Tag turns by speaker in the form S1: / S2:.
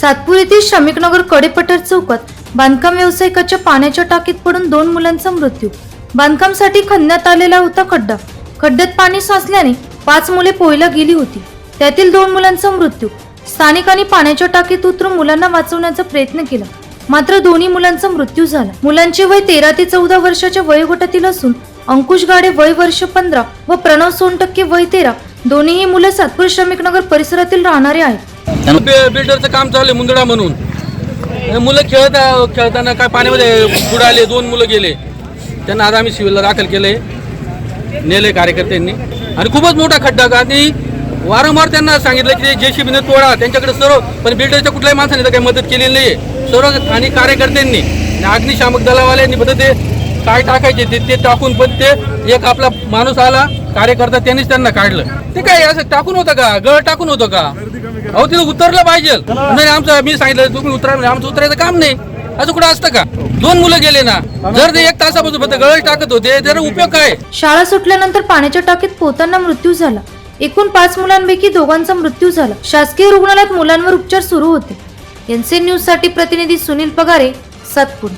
S1: सातपूर येथील श्रमिकनगर कडेपठार चौकात बांधकाम व्यावसायिकाच्या पाण्याच्या टाकीत पडून दोन मुलांचा मृत्यू. बांधकामसाठी खणण्यात आलेला होता खड्डा. खड्ड्यात पाणी साचल्याने पाच मुले पोहायला गेली होती. त्यातील दोन मुलांचा मृत्यू. स्थानिकांनी पाण्याच्या टाकीत उतरून मुलांना वाचवण्याचा प्रयत्न केला. मात्र दोन्ही मुलांचा मृत्यू झाला. मुलांचे वय तेरा ते चौदा वर्षाच्या वयोगटातील असून अंकुश गाडे वय वर्ष पंधरा व प्रणव सोनटक्के वय तेरा दोन्हीही मुलं सातपूर श्रमिकनगर परिसरातील राहणारे आहेत.
S2: बिल्डरचं काम चालू आहे मुंदडा म्हणून. मुलं खेळता खेळताना काय पाण्यामध्ये बुडाले दोन मुलं गेले. त्यांना आज आम्ही सिव्हिलला दाखल केले नेले कार्यकर्त्यांनी. आणि खूपच मोठा खड्डा का आणि वारंवार त्यांना सांगितलं की जे बीने तोडा त्यांच्याकडे सर्व पण बिल्डरच्या कुठल्याही माणसाने तर काही मदत केलेली नाही सर्व स्थानिक कार्यकर्त्यांनी अग्निशामक दलावाल्यांनी फक्त ते काय टाकायचे ते ते टाकून पण ते एक आपला माणूस आला. कार्यकर्ता त्यांनीच त्यांना काढलं. ते काय असं टाकून होतं का? गळ टाकून होतं का? अहो तिथं उतरलं पाहिजे. नाही आमचं मी सांगितलं तुम्ही उतरा म्हणजे आमचं उतरायचं काम नाही. असं कुठं असतं का? दोन मुलं गेले ना. जर ते एक तासापासून फक्त गळ टाकत होते तर उपयोग काय?
S1: शाळा सुटल्यानंतर पाण्याच्या टाकीत पोहताना मृत्यू झाला. एकूण पाच मुलांपैकी दोघांचा मृत्यू झाला. शासकीय रुग्णालयात मुलांवर उपचार सुरू होते. एनसीएन न्यूजसाठी प्रतिनिधी सुनील पगारे सातपूर.